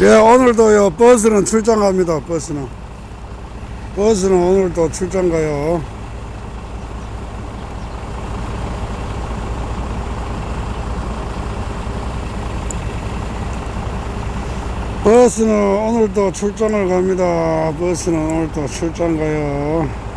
예, 오늘도요, 버스는 출장 갑니다, 버스는. 버스는 오늘도 출장 가요. 버스는 오늘도 출장을 갑니다. 버스는 오늘도 출장 가요.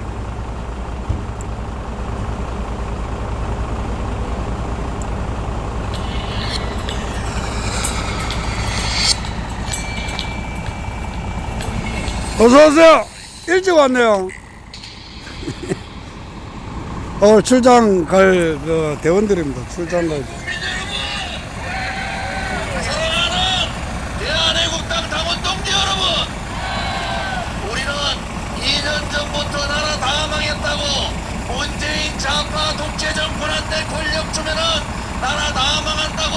어서오세요. 일찍 왔네요. 오늘 출장 갈 그 대원들입니다. 출장 갈. 사랑하는 대한애국당 당원 동지 여러분 우리는 2년 전부터 나라 다 망했다고 문재인 좌파 독재 정권한테 권력 주면은 나라 다 망한다고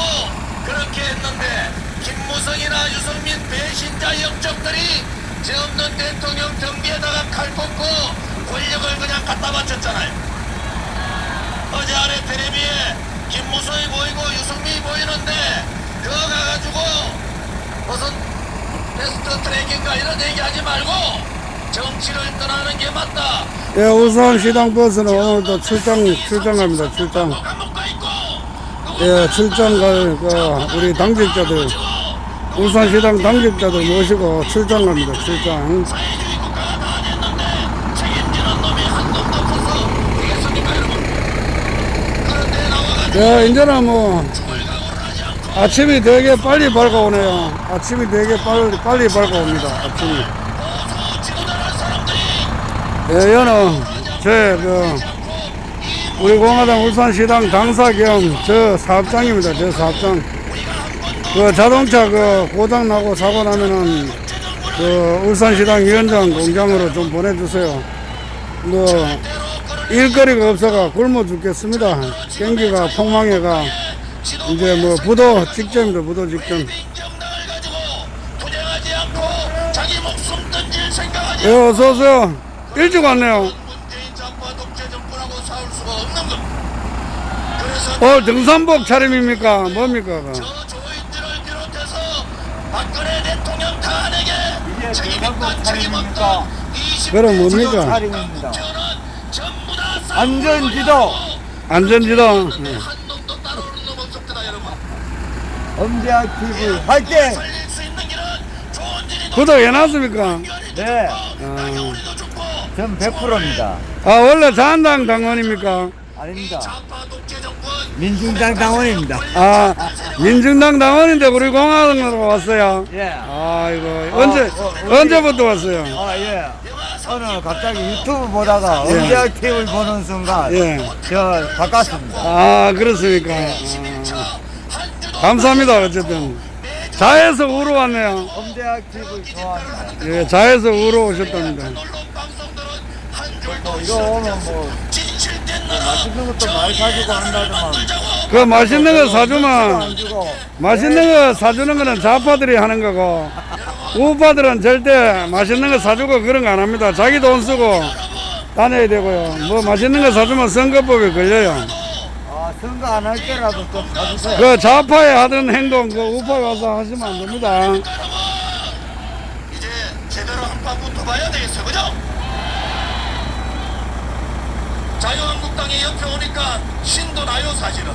그렇게 했는데 김무성이나 유승민 배신자 역적들이 죄 없는 대통령 경비에다가 칼 꽂고 권력을 그냥 갖다 바쳤잖아요 어제 아래 텔레비에 김무성이 보이고 유승민이 보이는데 그거 가가지고 무슨 베스트 트랙인가 이런 얘기하지 말고 정치를 떠나는 게 맞다. 예, 우선 시당 버스는 오늘도 출장 출장 갑니다. 출장. 예, 출장 갈 그, 우리 당직자들 울산 시당 당직자들 모시고 출장 갑니다. 출장. 예, 이제는 뭐 아침이 되게 빨리 밝아오네요. 아침이 되게 빨리 빨리 밝아옵니다. 아침이. 예, 여는 제그 우리 공화당 울산시당 당사 겸 저 사업장입니다. 저 사업장. 그 자동차 그 고장 나고 사고 나면은 그 울산시당 위원장 공장으로 좀 보내주세요. 뭐 일거리가 없어가 굶어 죽겠습니다. 경기가 폭망해가 이제 뭐 부도 직전입니다. 부도 직전. 예, 어서 오세요. 일찍 왔네요. 어, 등산복 차림입니까? 뭡니까? 그거? 저 조인들을 비롯해서 박근혜 대통령 탄핵에 책임없다 그럼 뭡니까? 차림입니다. 안전지도 안전지도. 예. 엄지아 TV 화이팅! 살릴 수 있는 길은 좋은 일이 구독 해놨습니까? 네, 죽고 전 100%입니다. 아, 원래 자한당 당원입니까? 아닙니다. 민중당 당원입니다. 아, 민중당 당원인데 우리 공화당으로 왔어요. 예. 아이고, 언제, 어, 어, 언제부터 왔어요? 아, 예. 오늘 갑자기 유튜브 보다가 엄지아 TV를 보는 순간 예. 저 바꿨습니다. 아, 그렇습니까? 아, 감사합니다, 어쨌든. 자에서 우로 왔네요. 엄지아 TV 좋아합니다. 예, 자에서 우로 오셨답니다. 어, 이거 오면 뭐 맛있는 것도 많이 사주고 한다더만 그 맛있는 거안 사주면, 주고 맛있는 거 사주는 거는 좌파들이 하는 거고, 우파들은 절대 맛있는 거 사주고 그런 거 안 합니다. 자기 돈 쓰고 다녀야 되고요. 뭐 맛있는 거 사주면 선거법에 걸려요. 아, 선거 안 할 때라도 좀 사주세요. 그 좌파에 하던 행동 그 우파에 와서 하시면 안 됩니다. 이제 제대로 한 판 붙어봐야 되겠어 자유한국당이 옆에 오니까 신도 나요 사실은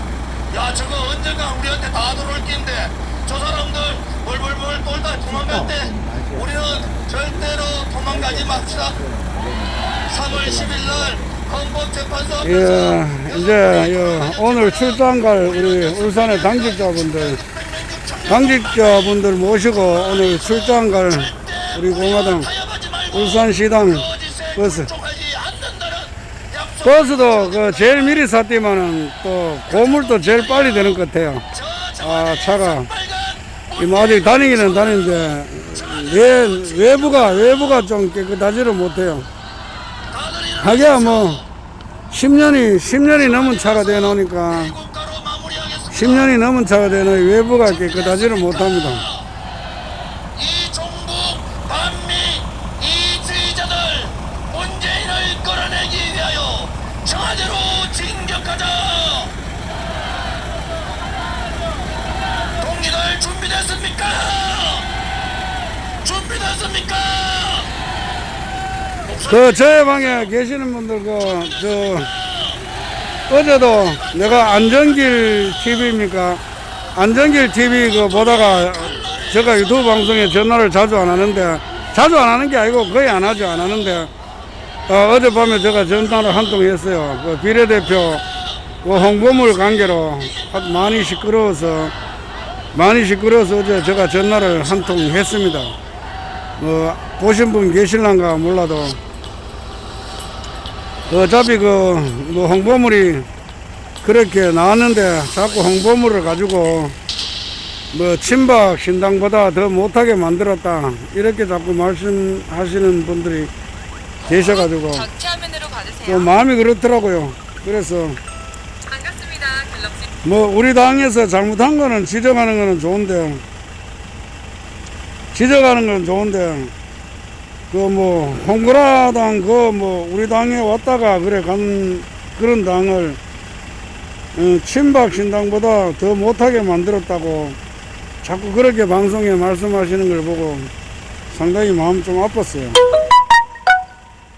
야 저거 언젠가 우리한테 다 들어올 낀데 저 사람들 벌벌벌 돌다 도망갈 어, 때 우리는 절대로 도망가지 맙시다 3월 10일 날 헌법재판소 앞에서 예, 이제 요 오늘 출장 갈 우리 울산의 당직자분들, 당직자분들 모시고 오늘 출장 갈 우리 공화당 울산시당 버스. 버스도 그 제일 미리 샀더만은 또 고물도 제일 빨리 되는 것 같아요. 아, 차가. 이뭐 아직 다니기는 다니는데 외, 외부가 외부가 좀 깨끗하지를 못해요. 하기야 뭐 10년이 10년이 넘은 차가 돼 놓으니까 10년이 넘은 차가 돼 놓으니 외부가 깨끗하지를 못합니다. 이 종북 반미 이주의자들 문재인을 끌어내기 위하여 청와대로 진격하자 동기들 준비됐습니까? 준비됐습니까? 그 저의 방에 계시는 분들 그저 어제도 내가 안전길 TV입니까? 안전길 TV 그 보다가 제가 유튜브 방송에 전화를 자주 안 하는데 자주 안 하는 게 아니고 거의 안 하죠 안 하는데 어, 어젯밤에 제가 전화를 한 통 했어요. 그 비례대표 그 홍보물 관계로 많이 시끄러워서 많이 시끄러워서 어제 제가 전화를 한 통 했습니다. 뭐 보신 분 계실란가 몰라도 어차피 그뭐 홍보물이 그렇게 나왔는데 자꾸 홍보물을 가지고 뭐 친박 신당보다 더 못하게 만들었다 이렇게 자꾸 말씀하시는 분들이 계셔가지고 또. 마음이 그렇더라고요. 그래서 반갑습니다. 갤럭시 뭐 우리 당에서 잘못한 거는 지적하는 거는 좋은데 지적하는 건 좋은데 그뭐 홍구라당 그 뭐 우리 당에 왔다가 그래 간 그런 당을 어, 친박 신당보다 더 못하게 만들었다고 자꾸 그렇게 방송에 말씀하시는 걸 보고 상당히 마음 좀 아팠어요.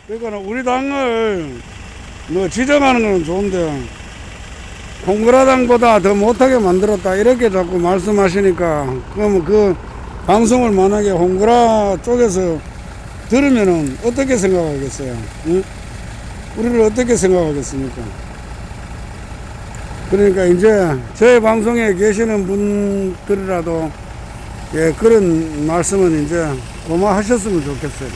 그러니까 우리 당을 뭐 지적하는 건 좋은데 홍그라당보다 더 못하게 만들었다 이렇게 자꾸 말씀하시니까 그럼 그 방송을 만약에 홍그라 쪽에서 들으면은 어떻게 생각하겠어요? 응? 우리를 어떻게 생각하겠습니까? 그러니까 이제 저희 방송에 계시는 분들이라도 예, 그런 말씀은 이제 고마하셨으면 좋겠어요.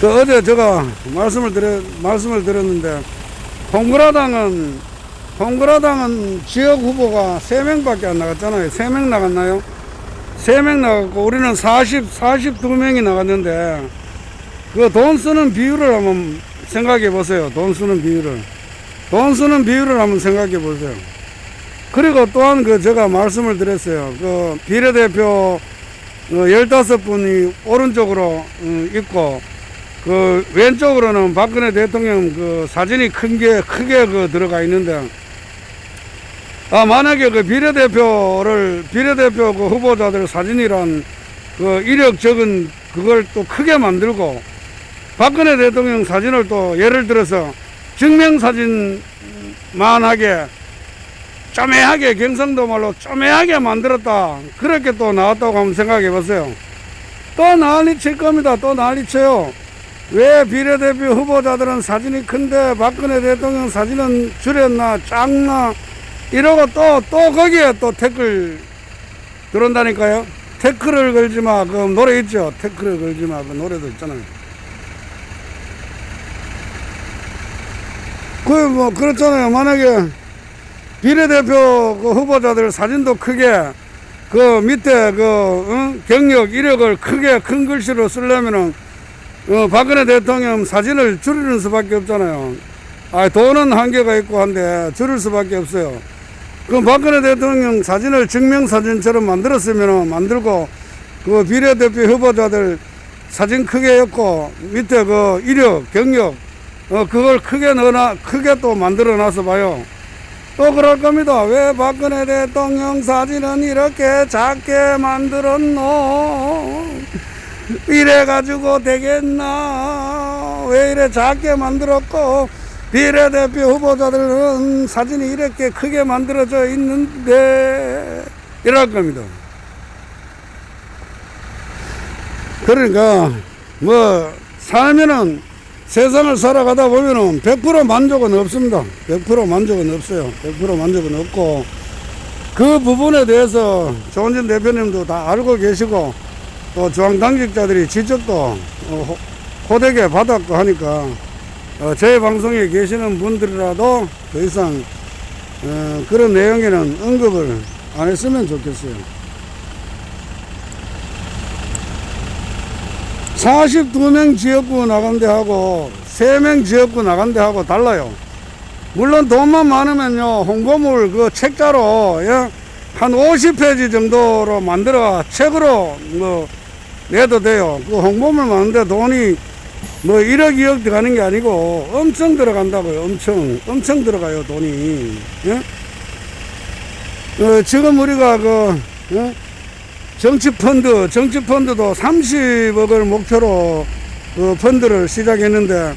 그 어제 제가 말씀을 드려 말씀을 드렸는데 홍그라당은 홍그라당은 지역 후보가 3명밖에 안 나갔잖아요. 3명 나갔나요? 3명 나갔고 우리는 40, 42명이 나갔는데 그 돈 쓰는 비율을 한번 생각해 보세요. 돈 쓰는 비율을. 돈 쓰는 비율을 한번 생각해 보세요. 그리고 또한 그 제가 말씀을 드렸어요. 그 비례대표 15분이 오른쪽으로 어, 있고 그 왼쪽으로는 박근혜 대통령 그 사진이 큰 게 크게 그 들어가 있는데 아 만약에 그 비례대표를 비례대표 그 후보자들 사진이란 그 이력 적은 그걸 또 크게 만들고 박근혜 대통령 사진을 또 예를 들어서 증명사진만 하게 쪼매하게 경상도 말로 쪼매하게 만들었다. 그렇게 또 나왔다고 한번 생각해 보세요. 또 난리 칠 겁니다. 또 난리 쳐요. 왜 비례대표 후보자들은 사진이 큰데 박근혜 대통령 사진은 줄였나 작나 이러고 또 또 거기에 또 댓글 들어온다니까요 태클을 걸지 마. 그 노래 있죠. 태클을 걸지 마. 그 노래도 있잖아요. 그 뭐 그렇잖아요. 만약에 비례대표 그 후보자들 사진도 크게 그 밑에 그 어? 경력 이력을 크게 큰 글씨로 쓰려면은 어, 박근혜 대통령 사진을 줄이는 수밖에 없잖아요. 아, 돈은 한계가 있고 한데 줄일 수밖에 없어요. 그 박근혜 대통령 사진을 증명사진처럼 만들었으면 만들고 그 비례대표 후보자들 사진 크게 엮고 밑에 그 이력, 경력 어, 그걸 크게 넣어놔, 크게 또 만들어 놔서 봐요. 또 그럴 겁니다. 왜 박근혜 대통령 사진은 이렇게 작게 만들었노? 이래 가지고 되겠나? 왜 이래 작게 만들었고, 비례대표 후보자들은 사진이 이렇게 크게 만들어져 있는데, 이럴 겁니다. 그러니까, 뭐, 살면은 세상을 살아가다 보면은 100% 만족은 없습니다. 100% 만족은 없어요. 100% 만족은 없고 그 부분에 대해서 조원진 대표님도 다 알고 계시고 또 중앙 당직자들이 지적도 어, 호- 호되게 받았고 하니까 어, 저희 방송에 계시는 분들이라도 더 이상 어, 그런 내용에는 언급을 안 했으면 좋겠어요. 42명 지역구 나간데 하고 3명 지역구 나간데 하고 달라요. 물론 돈만 많으면요, 홍보물 그 책자로, 예, 한 50페이지 정도로 만들어 책으로 뭐 내도 돼요. 그 홍보물 많은데 돈이 뭐 1억, 2억 들어가는 게 아니고 엄청 들어간다고요. 엄청, 엄청 들어가요, 돈이. 예? 어, 지금 우리가 그, 예? 정치펀드, 정치펀드도 30억을 목표로 그 펀드를 시작했는데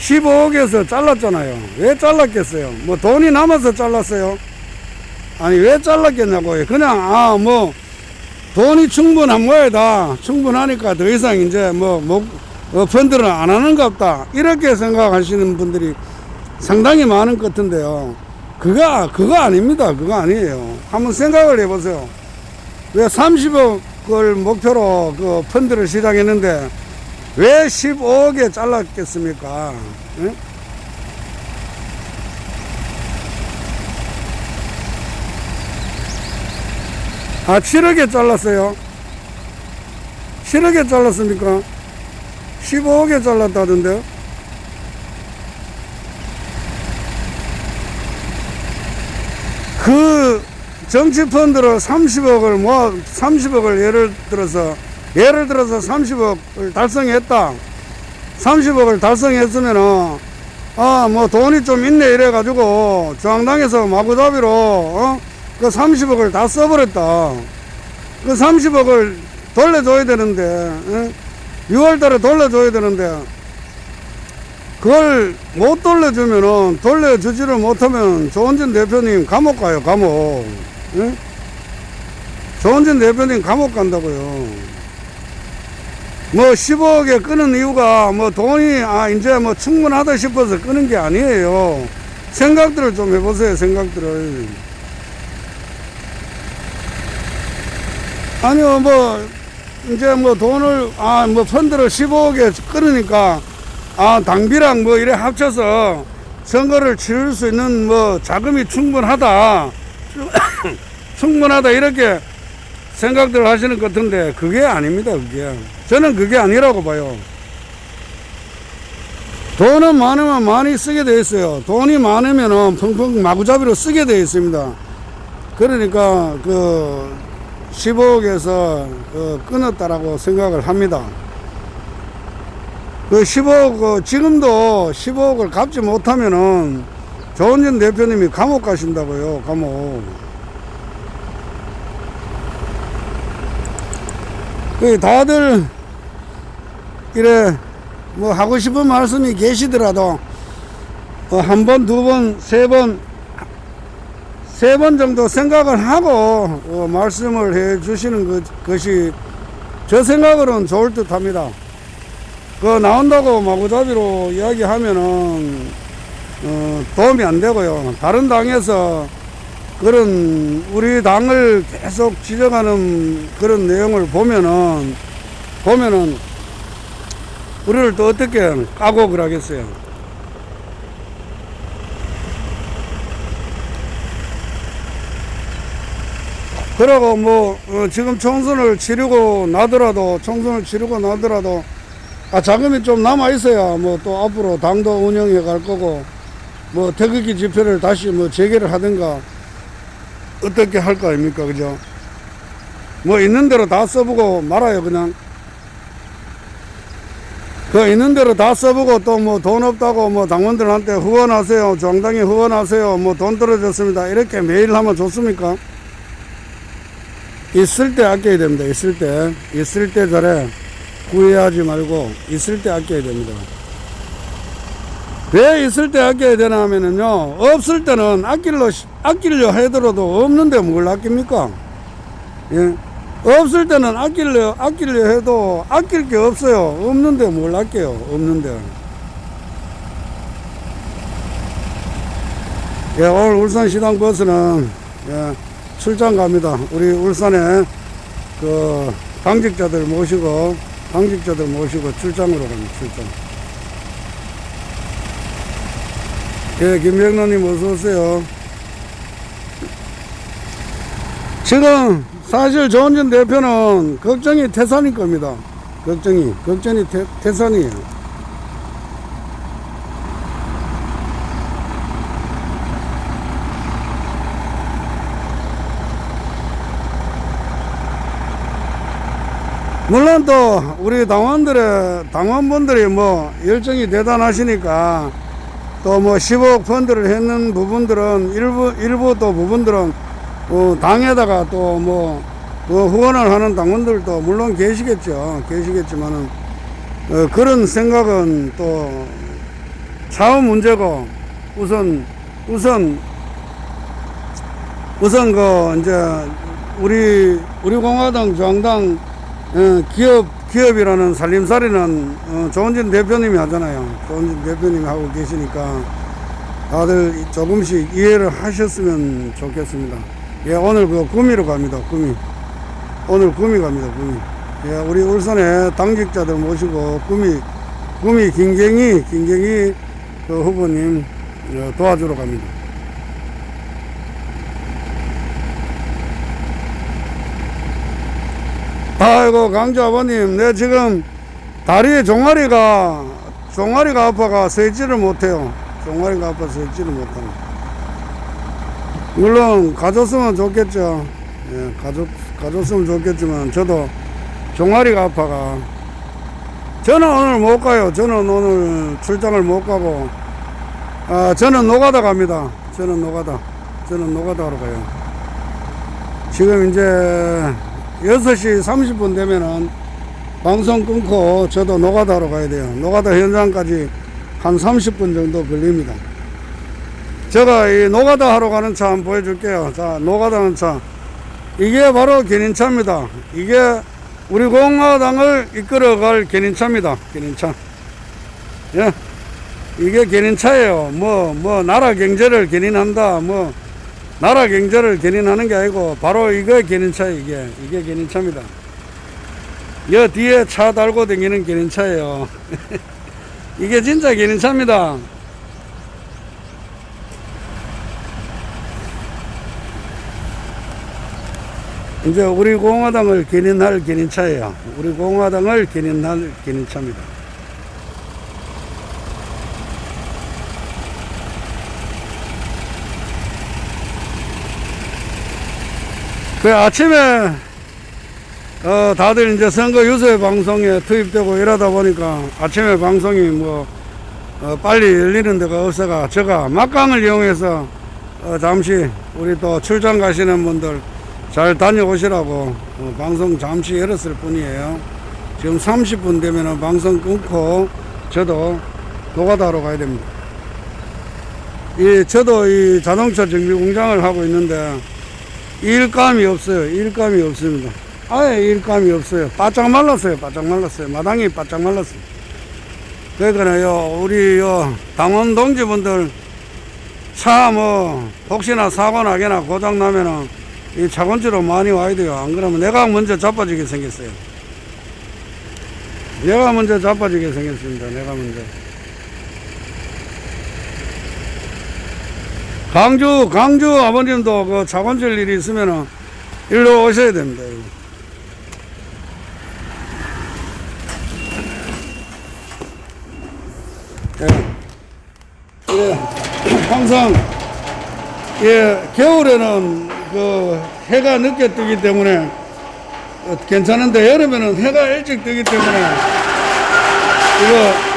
15억에서 잘랐잖아요. 왜 잘랐겠어요? 뭐 돈이 남아서 잘랐어요? 아니, 왜 잘랐겠냐고요. 그냥, 아, 뭐, 돈이 충분한 모양이다. 충분하니까 더 이상 이제 뭐, 목, 어, 펀드를 안 하는가 없다. 이렇게 생각하시는 분들이 상당히 많은 것 같은데요. 그거, 그거 아닙니다. 그거 아니에요. 한번 생각을 해보세요. 왜 30억을 목표로 그 펀드를 시작했는데 왜 15억에 잘랐겠습니까? 예? 아, 7억에 잘랐어요. 7억에 잘랐습니까? 15억에 잘랐다던데요? 그 정치펀드로 30억을 모아 30억을 예를 들어서 예를 들어서 30억을 달성했다. 30억을 달성했으면은 아 뭐 돈이 좀 있네 이래 가지고 중앙당에서 마구잡이로 어? 그 30억을 다 써버렸다. 그 30억을 돌려줘야 되는데 어? 6월달에 돌려줘야 되는데 그걸 못 돌려주면은 돌려주지를 못하면 조원진 대표님 감옥 가요 감옥. 예? 조원진 대표님 감옥 간다고요. 뭐 15억에 끄는 이유가 뭐 돈이 아 이제 뭐 충분하다 싶어서 끄는 게 아니에요. 생각들을 좀 해보세요 생각들을. 아니요 뭐 이제 뭐 돈을 아 뭐 펀드를 15억에 끊으니까 아 당비랑 뭐 이래 합쳐서 선거를 치를 수 있는 뭐 자금이 충분하다. 충분하다 이렇게 생각들 하시는 것 같은데 그게 아닙니다 그게. 저는 그게 아니라고 봐요. 돈은 많으면 많이 쓰게 돼 있어요. 돈이 많으면은 펑펑 마구잡이로 쓰게 돼 있습니다. 그러니까 그 15억에서 그 끊었다라고 생각을 합니다 그 15억, 그 지금도 15억을 갚지 못하면은 조원진 대표님이 감옥 가신다고요, 감옥. 그 다들 이래 뭐 하고 싶은 말씀이 계시더라도 어, 한 번, 두 번, 세 번, 세 번 정도 생각을 하고 어, 말씀을 해 주시는 것, 것이 저 생각으로는 좋을 듯 합니다. 그 나온다고 마구잡이로 이야기하면은 어, 도움이 안 되고요. 다른 당에서 그런 우리 당을 계속 지적하는 그런 내용을 보면은 보면은 우리를 또 어떻게 까곡을 하겠어요. 그러고 뭐 어, 지금 총선을 치르고 나더라도 총선을 치르고 나더라도 아, 자금이 좀 남아 있어야 뭐 또 앞으로 당도 운영해 갈 거고 뭐 태극기 집회를 다시 뭐 재개를 하든가 어떻게 할 거 아닙니까 그죠? 뭐 있는 대로 다 써보고 말아요 그냥. 그 있는 대로 다 써보고 또 뭐 돈 없다고 뭐 당원들한테 후원하세요 정당에 후원하세요 뭐 돈 떨어졌습니다. 이렇게 매일 하면 좋습니까 있을 때 아껴야 됩니다. 있을 때. 있을 때 잘해. 구애하지 말고, 있을 때 아껴야 됩니다. 왜 있을 때 아껴야 되나 하면은요, 없을 때는 아끼려, 아끼려 해더라도 없는데 뭘 아낍니까? 예. 없을 때는 아끼려, 아끼려 해도 아낄 게 없어요. 없는데 뭘 아껴요. 없는데. 예, 오늘 울산 시당 버스는, 예. 출장 갑니다. 우리 울산에 그 당직자들 모시고 당직자들 모시고 출장으로 갑니다. 출장. 예, 김병로님 어서 오세요. 지금 사실 조원진 대표는 걱정이 태산일 겁니다. 걱정이 걱정이 태, 태산이에요. 물론 또 우리 당원들의 당원분들이 뭐 열정이 대단하시니까 또 뭐 10억 펀드를 했는 부분들은 일부 일부 또 부분들은 어, 당에다가 또뭐 그 후원을 하는 당원들도 물론 계시겠죠. 계시겠지만은 어, 그런 생각은 또 차후 문제고 우선 우선 우선 그 이제 우리 우리 공화당 중앙당 어, 기업 기업이라는 살림살이는 어, 조원진 대표님이 하잖아요. 조원진 대표님이 하고 계시니까 다들 조금씩 이해를 하셨으면 좋겠습니다. 예, 오늘 그 구미로 갑니다. 구미. 오늘 구미 갑니다. 구미. 예, 우리 울산에 당직자들 모시고 구미 구미 김경희 김경희 그 후보님 어, 도와주러 갑니다. 아이고 강주 아버님 내 지금 다리에 종아리가 종아리가 아파가 서 있지를 못해요. 종아리가 아파 서 있지를 못하네. 물론 가졌으면 좋겠죠. 예, 가졌, 가졌으면 좋겠지만 저도 종아리가 아파가. 저는 오늘 못 가요. 저는 오늘 출장을 못 가고. 아 저는 노가다 갑니다. 저는 노가다. 저는 노가다로 가요. 지금 이제 6시 30분 되면은 방송 끊고 저도 노가다로 가야 돼요. 노가다 현장까지 한 30분 정도 걸립니다. 제가 이 노가다 하러 가는 차 한번 보여줄게요. 자, 노가다 하는 차. 이게 바로 견인차입니다. 이게 우리 공화당을 이끌어갈 견인차입니다. 견인차. 예. 이게 견인차예요. 뭐, 뭐, 나라 경제를 견인한다. 뭐, 나라 경제를 견인하는 게 아니고 바로 이거 견인차 이게 이게 견인차입니다. 여 뒤에 차 달고 다니는 견인차예요. 이게 진짜 견인차입니다. 이제 우리 공화당을 견인할 견인차예요. 우리 공화당을 견인할 견인차입니다. 그 아침에 어 다들 이제 선거 유세 방송에 투입되고 이러다 보니까 아침에 방송이 뭐 어, 빨리 열리는 데가 없어가 제가 막강을 이용해서 어, 잠시 우리 또 출장 가시는 분들 잘 다녀오시라고 어, 방송 잠시 열었을 뿐이에요. 지금 30분 되면 방송 끊고 저도 노가다로 가야 됩니다. 이 저도 이 자동차 정비 공장을 하고 있는데 일감이 없어요. 일감이 없습니다. 아예 일감이 없어요. 바짝 말랐어요. 바짝 말랐어요. 마당이 바짝 말랐어요. 그러니까요, 우리 요 당원 동지분들 차 뭐 혹시나 사고 나거나 고장 나면은 이 차건지로 많이 와야 돼요. 안 그러면 내가 먼저 자빠지게 생겼어요. 내가 먼저 자빠지게 생겼습니다. 내가 먼저. 강주, 강주 아버님도 그 차관절 일이 있으면은 일로 오셔야 됩니다. 예. 예. 항상, 예, 겨울에는 그 해가 늦게 뜨기 때문에 어, 괜찮은데 여름에는 해가 일찍 뜨기 때문에 이거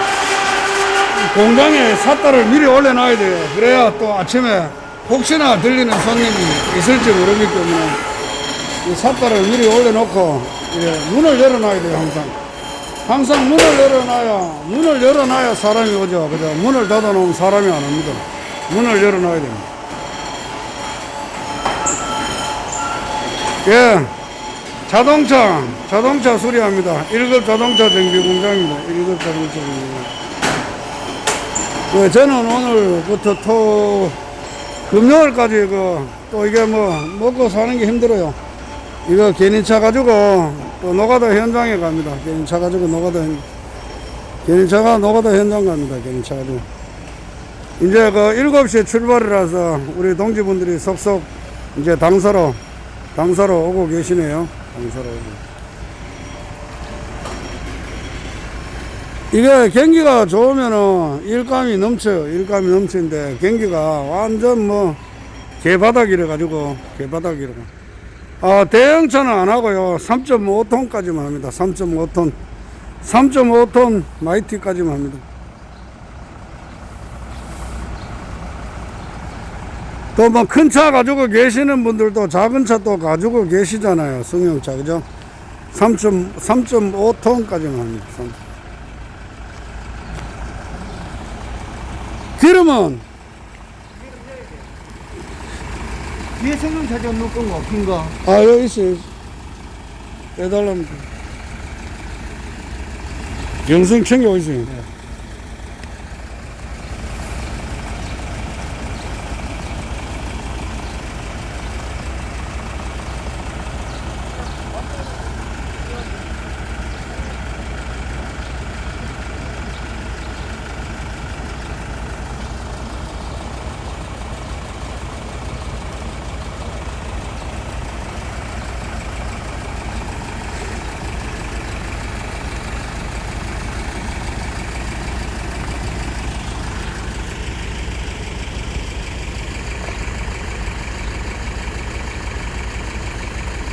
공장에 삿다를 미리 올려놔야 돼요. 그래야 또 아침에 혹시나 들리는 손님이 있을지 모르기 때문에 이 삿다를 미리 올려놓고 문을 열어놔야 돼요, 항상. 항상 문을 열어놔야, 문을 열어놔야 사람이 오죠. 그죠? 문을 닫아놓으면 사람이 안 옵니다. 문을 열어놔야 됩니다. 예. 자동차, 자동차 수리합니다. 1급 자동차 정비 공장입니다. 1급 자동차 정비. 그 저는 오늘부터 토, 금요일까지 그 또 이게 뭐 먹고 사는 게 힘들어요. 이거 개인차 가지고 또 노가다 현장에 갑니다. 개인차 가지고 노가다 현 개인차가 노가다 현장 갑니다. 개인차 가지고. 이제 그 7시에 출발이라서 우리 동지분들이 속속 이제 당사로 당사로 오고 계시네요. 당사로 오고. 이게 경기가 좋으면은 일감이 넘쳐요. 일감이 넘치는데 경기가 완전 뭐 개바닥이래 가지고 개바닥이래. 아 대형차는 안 하고요. 3.5톤까지만 합니다. 3.5톤, 3.5톤 마이티까지만 합니다. 또 뭐 큰 차 가지고 계시는 분들도 작은 차 또 가지고 계시잖아요. 승용차 그죠? 3.5톤까지만 합니다. 3. 기름은 승용차 좀 넣고 거, 긴 거. 아 여기 있어요. 빼달라면 돼. 영승 챙겨 있어요.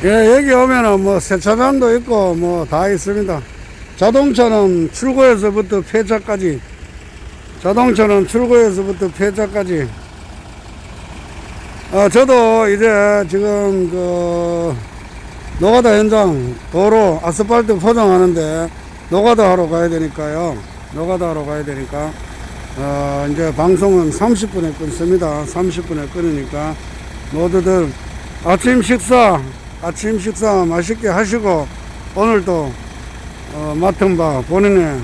예, 여기 오면은 뭐 세차장도 있고 뭐 다 있습니다. 자동차는 출고에서부터 폐차까지, 자동차는 출고에서부터 폐차까지. 아, 저도 이제 지금 그 노가다 현장 도로 아스팔트 포장하는데 노가다 하러 가야 되니까요. 노가다 하러 가야 되니까 어, 이제 방송은 30분에 끊습니다. 30분에 끊으니까 모두들 아침 식사 아침 식사 맛있게 하시고 오늘도 어, 맡은 바 본인의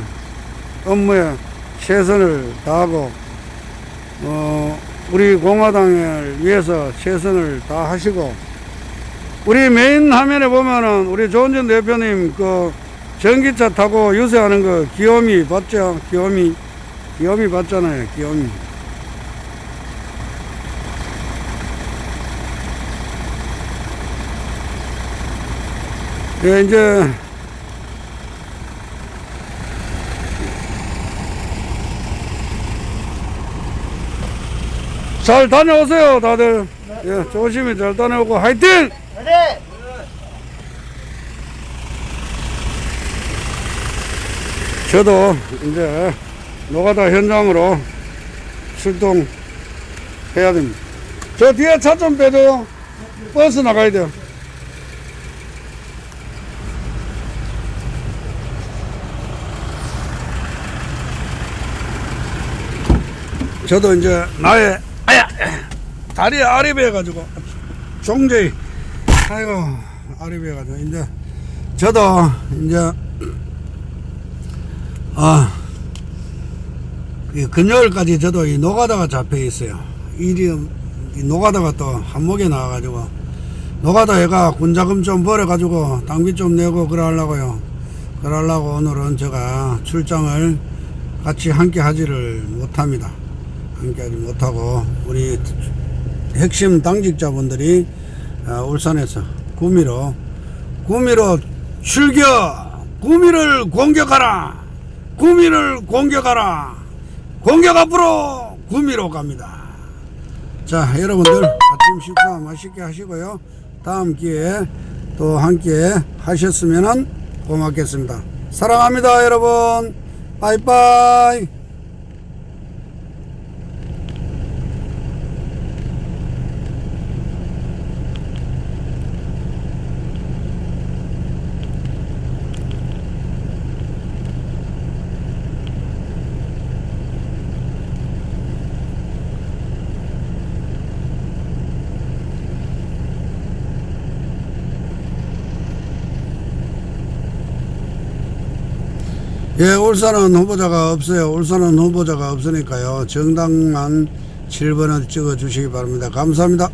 업무에 최선을 다하고 어, 우리 공화당을 위해서 최선을 다하시고 우리 메인 화면에 보면은 우리 조은전 대표님 그 전기차 타고 유세하는 거 귀요미 봤죠? 귀요미 귀요미 봤잖아요. 귀요미. 예, 이제 잘 다녀오세요, 다들. 예, 조심히 잘 다녀오고 화이팅! 네. 저도 이제 노가다 현장으로 출동해야 됩니다. 저 뒤에 차 좀 빼줘요. 버스 나가야 돼요. 저도 이제 나의 아야 다리 아립해 해가지고 종저히 아이고 아립해 해가지고 이제 저도 이제 아, 이 금요일까지 저도 이 노가다가 잡혀 있어요. 일이, 이 노가다가 또 한목에 나와가지고, 노가다 해가 군자금 좀 벌어가지고, 당비 좀 내고 그러려고요. 그러려고 오늘은 제가 출장을 같이 함께 하지를 못합니다. 함께 하지 못하고, 우리 핵심 당직자분들이 아, 울산에서 구미로, 구미로 출격! 구미를 공격하라! 구미를 공격하라. 공격 앞으로 구미로 갑니다. 자, 여러분들 아침 식사 맛있게 하시고요. 다음 기회에 또 함께 하셨으면 고맙겠습니다. 사랑합니다, 여러분. 빠이빠이. 예, 울산은 후보자가 없어요. 울산은 후보자가 없으니까요. 정당만 7번을 찍어 주시기 바랍니다. 감사합니다.